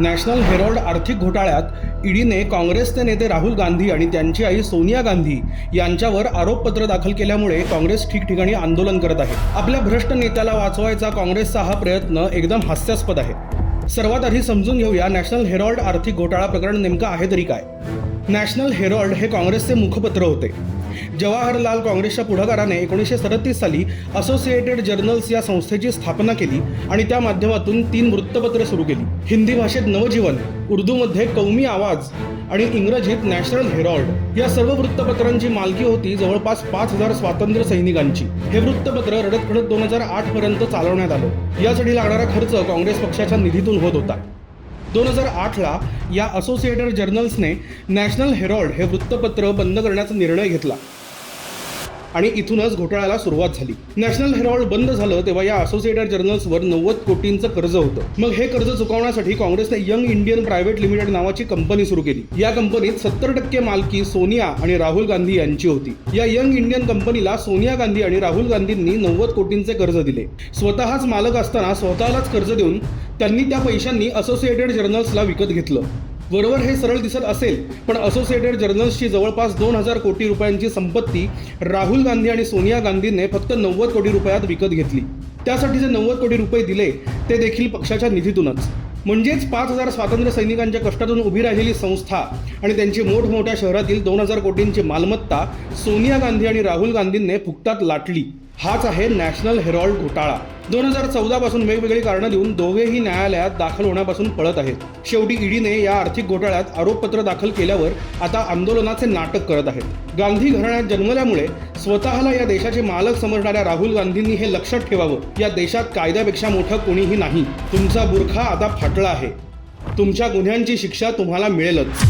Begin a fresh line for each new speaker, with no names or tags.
National Harold आर्थिक घोटाळ्यात ईडीने काँग्रेसचे नेते राहुल गांधी आणि त्यांची आई सोनिया गांधी यांच्यावर आरोपपत्र दाखल केल्यामुळे काँग्रेस ठिकठिकाणी आंदोलन करत आहे. आपल्या भ्रष्ट नेत्याला वाचवायचा काँग्रेसचा हा प्रयत्न एकदम हास्यास्पद आहे. सर्वात आधी समजून घेऊया नॅशनल हेरॉल्ड आर्थिक घोटाळा प्रकरण नेमकं आहे तरी काय. नॅशनल हेरॉल्ड हे काँग्रेसचे मुखपत्र होते. जवाहरलाल काँग्रेसच्या पुढाकाराने एकोणीसशे सदतीस साली असोसिएटेड जर्नल्स या संस्थेची स्थापना केली आणि त्या माध्यमातून तीन वृत्तपत्रे सुरू केली. हिंदी भाषेत नवजीवन उर्दूमध्ये कौमी आवाज आणि इंग्रजीत नॅशनल हेरॉल्ड या सर्व वृत्तपत्रांची मालकी होती जवळपास पाच हजार स्वातंत्र्य सैनिकांची. हे वृत्तपत्र रडत खडत दोन हजार आठ पर्यंत चालवण्यात आलं. यासाठी लागणारा खर्च काँग्रेस पक्षाच्या निधीतून होत होता. दोन हजार आठला या असोसिएटेड जर्नल्सने नॅशनल हेरॉल्ड हे वृत्तपत्र बंद करण्याचा निर्णय घेतला. आणि इथूनच घोटाळ्याला सुरुवात झाली. नॅशनल हेरॉल्ड बंद झालं तेव्हा या असोसिएटेड जर्नल्सवर नव्वद कोटींचं कर्ज होतं. मग हे कर्ज चुकवण्यासाठी काँग्रेसने यंग इंडियन प्रायव्हेट लिमिटेड नावाची कंपनी सुरू केली. या कंपनीत सत्तर टक्के मालकी सोनिया आणि राहुल गांधी यांची होती. या यंग इंडियन कंपनीला सोनिया गांधी आणि राहुल गांधींनी नव्वद कोटींचे कर्ज दिले. स्वतःच मालक असताना स्वतःलाच कर्ज देऊन त्यांनी त्या पैशांनी असोसिएटेड जर्नल्सला विकत घेतलं. वरवर हे सरळ दिसत असेल पण असोसिएटेड जर्नल्सची जवळपास दोन हजार कोटी रुपयांची संपत्ती राहुल गांधी आणि सोनिया गांधींनी फक्त नव्वद कोटी रुपयात विकत घेतली. त्यासाठी जे नव्वद कोटी रुपये दिले ते देखील पक्षाच्या निधीतूनच. म्हणजेच पाच हजार स्वातंत्र्य सैनिकांच्या कष्टातून उभी राहिलेली संस्था आणि त्यांची मोठमोठ्या शहरातील दोन हजार कोटींची मालमत्ता सोनिया गांधी आणि राहुल गांधींनी फुकटात लाटली. हाच आहे नॅशनल हेरॉल्ड घोटाळा. दोन हजार चौदा पासून वेगवेगळी कारणं देऊन दोघेही न्यायालयात दाखल होण्यापासून पळत आहेत. शेवटी ईडीने या आर्थिक घोटाळ्यात आरोपपत्र दाखल केल्यावर आता आंदोलनाचे नाटक करत आहेत. गांधी घराण्यात जन्मल्यामुळे स्वतःला या देशाचे मालक समजणाऱ्या राहुल गांधींनी हे लक्षात ठेवावं. या देशात कायद्यापेक्षा मोठं कोणीही नाही. तुमचा बुरखा आता फाटला आहे. तुमच्या गुन्ह्यांची शिक्षा तुम्हाला मिळेलच.